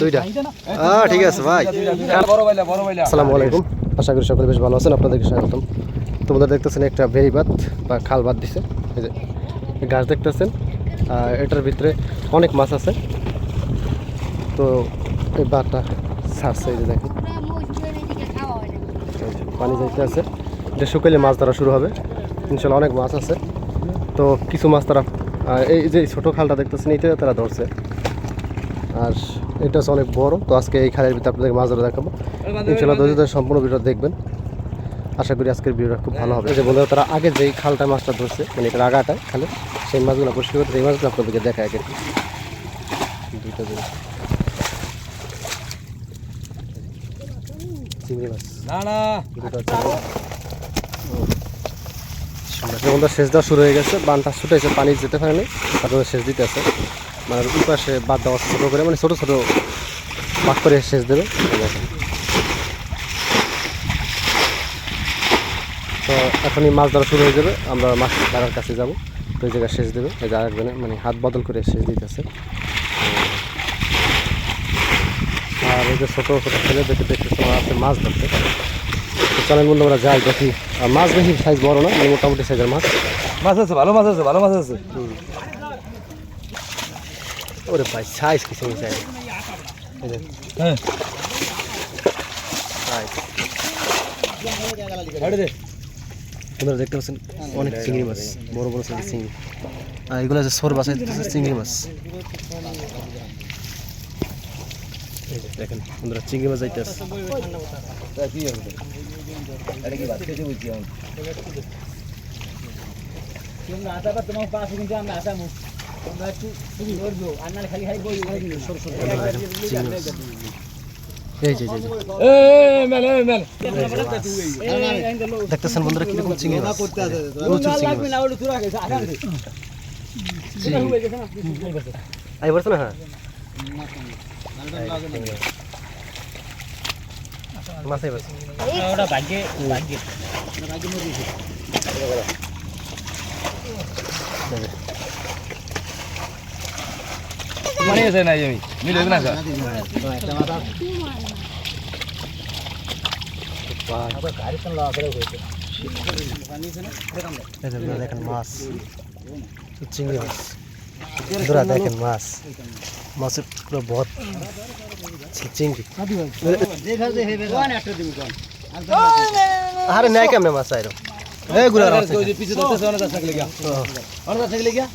দুইটা। ঠিক আছে ভাই। আসসালামু আলাইকুম। আশা করি সকলে বেশ ভালো আছেন। আপনাদেরকে স্বাগতম। তোমাদের দেখতেছেন একটা বাদ বা খাল বাদ দিছে। এই যে গাছ দেখতেছেন। আর এটার ভিতরে অনেক মাছ আছে। তো এই বাদটা ছাড়ছে এই যে দেখেন। পানি যাইতে আছে। এটা শুকাইলে মাছ ধরা শুরু হবে। ইনশাল্লাহ অনেক মাছ আছে। তো কিছু মাছ তারা এই যে ছোটো খালটা দেখতেছেন এইটা তারা ধরছে। আর এটা হচ্ছে অনেক বড়। তো আজকে এই খালের ভিতরে আপনাদের মাছ ধরে দেখাবো। ইনশাল্লাহ ধৈর্য ধরে সম্পূর্ণ ভিডিও দেখবেন। আশা করি আজকের ভিডিওটা খুব ভালো হবে। যে বন্ধুরা তারা আগে যেই খালটা মাছটা ধরছে মানে এটার আগাটা খালে সেই মাছগুলো পরিষ্কার করতে এই মাছগুলো আপনাদেরকে দেখায় আগে। দুইটা দিন চিংড়ি মাছ। দুটো বন্ধুরা সেচ দেওয়া শুরু হয়ে গেছে বানটা ছুটেছে পানি যেতে পারেনি, তারপরে সেচ দিতে আছে। মানে ওই পাশে বাদ দেওয়া ছোটো করে মানে ছোটো ছোটো বাদ করে সেচ দেবে। তো এখনই মাছ ধরা শুরু হয়ে যাবে, আমরা মাছ ধরার কাছে যাব। তো এই জায়গায় সেচ দেবে, এই যে আরেকজনে মানে হাত বদল করে সেচ দিতেছে। আর এই যে ছোটো ছোটো ছেলে দেখে দেখতেছে আমার আছে মাছ ধরতে। চলেন বন্ধু আমরা যাই দেখি। আর মাছ বেশি সাইজ বড় না মানে মোটামুটি সাইজের মাছ। মাছ আছে ভালো মাছ আছে ভালো মাছ আছে। ওরে ভাই সাইজ কিছু হ্যাঁ। সাইজ দে আপনারা দেখতে পাচ্ছেন অনেক চিংড়ি মাছ বড় বড় সাইজের চিংড়ি। আর এগুলো আছে সর দিতেছে চিংড়ি মাছ। দেখেন চিংড়ি মাছ যাইতে আছে আরে কি বাদ খেতে আমি তোমরা আশা পাচ্ছ তোমার পাশে কিন্তু আমরা আসামু তোমরা একটু তুমি ধরবো আর নাহলে খালি খালি বই সর সর এই যে এই যে, এই যে এ মেল এ মেল দেখতেছেন বন্ধুরা কীরকম চিংড়ি প্রচুর চিংড়ি আই বলছো না হ্যাঁ? মাছ আই বলছে ওটা ভাগ্যে ভাগ্যে মানে আছে না আমি মিলে না স্যার দেখেন মাছ। চিংড়ি মাছ। বন্ধুরা দেখেন মাছ মাছের পুরো বহুত চিংড়ি আরে নাই কেমনে মাছ আইরো এই গুড়া রাখ ওই যে পিছে ধরতেছে অনেক থাকলে গিয়া অনেক থাকলে গিয়া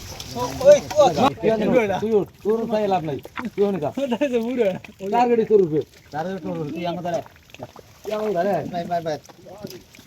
তুই তোর তাই লাভ নাই তুই তার তোর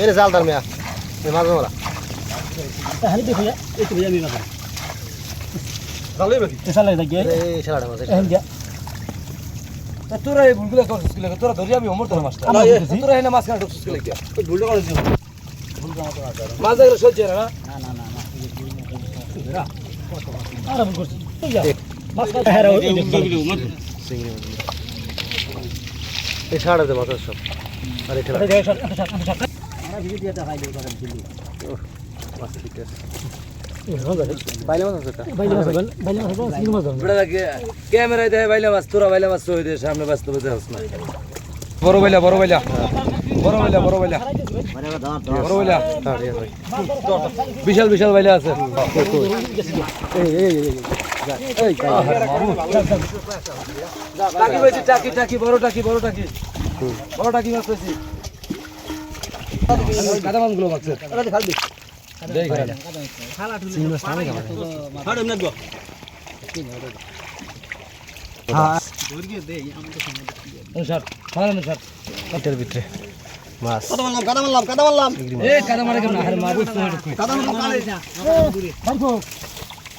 এনে জাল ধর মেয়া এই মাছ মাছ এটা। তোরা এই ভুলগুলো করছিস কি লাগে? তোরা ধরি আমি অমর তোর মাছটা তোরা এনে মাছ কি লাগে? ভুলটা দিও মাছ দেখলে সহ্য হয় না মাছ মাছ মাছ ঠিক আছে বাইলে মাছ আছে এটা বেটা দেখে ক্যামেরায় দেখে বাইলা মাছ তোরা বাইলা মাছ তো সামনে ব্যস্ত হতে হস না। বড় বাইলা বড় বাইলা বড় বাইলা বড় বাইলা বড় হ্যাঁ বিশাল বিশাল বাইলা আছে। এই এই এই এই এই। টাকি পাইছি টাকি টাকি বড় টাকি বড় টাকি। বড় টাকি মাছ পাইছি কাদা মাছগুলো মাছ দেখ অনুসার মার অনুসার এটার ভিতরে মাছ। এ কাদা মারে কেমন? আরে মারবো তো এই যে মাছ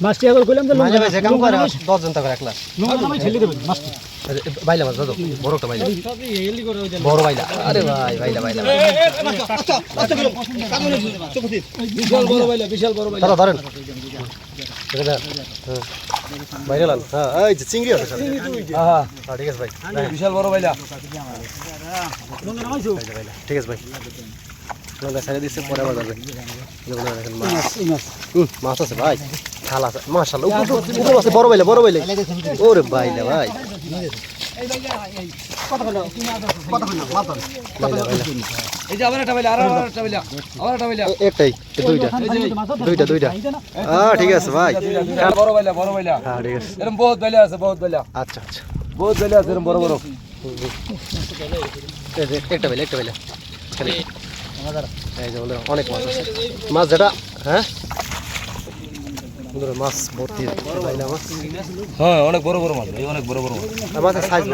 মাছটি একবার কইলাম যে মাঝে মাঝে কাম করে দশ জন করে একলা লঙ্কা নামাই ছেলে দেবেন মাছটি আরে, বাইলা মাছ দাদু বড় একটা বাইলা বড় বাইলা আরে ভাই বাইলা বাইলা বিশাল বড় বাইলা বিশাল বড় বাইলা ধরো ধরেন দেন। হ্যাঁ। হ্যাঁ এই যে চিংড়ি আছে সাথে। হ্যাঁ ঠিক আছে ভাই। বিশাল বড় বাইলা ঠিক আছে ভাই। লঙ্কা ছেড়ে দিচ্ছে পরে আবার যাবে। মাছ। আছে ভাই। খাল আছে। মাশাআল্লাহ উপর আছে বড় বাইলা বড় বাইলা ওরে বাইলা ভাই। বাইলা বাইলা হ্যাঁ হ্যাঁ আচ্ছা আচ্ছা অনেক মাছ আছে মাছ যেটা হ্যাঁ মাছ ভর্তি হ্যাঁ অনেক বড় বড় মাছ অনেক বড় বড় মাছ মাছের সাইজ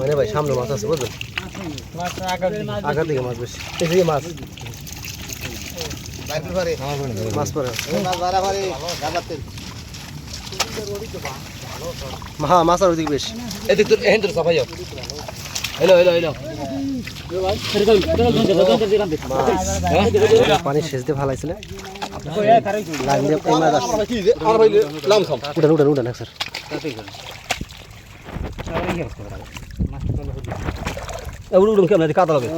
মানে ভাই সামনে মাছ আছে বুঝলেন আগার দিকে মাছ বেশি। মাছ। মাছ পরে। হ্যাঁ মাছ আর ওদিকে বেশি। এদিক তোর এহেন তোর সাফাই হ্যালো হ্যালো হ্যালো। পানি সেচ দিয়ে ভালো লাইন দিয়ে এই স্যার। উড়ে উড়ুন কেমন কাদা লাগে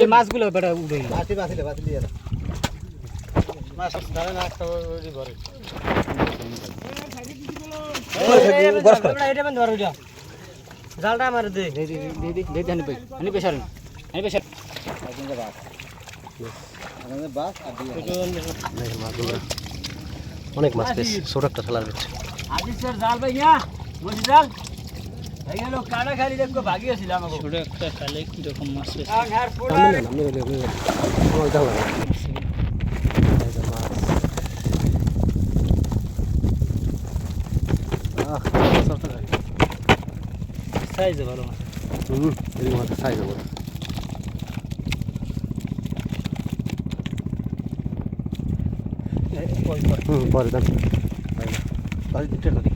এই মাছগুলো বেটা উঠে জালটা আমার দে দে দে দে দে দে হানি পাই হানি পেশার হানি পেশার দেখেন মাছগুলো অনেক মাছ বেশ ছোট একটা ঠেলার স্যার জাল ভাই না বসি জাল ছোট একটা খালে কি রকম মাছ। সাইজ ভালো মাছ হুম, এরকম একটা size হবে। হুম, পরে দেন। বাড়ি দিকটা নদী।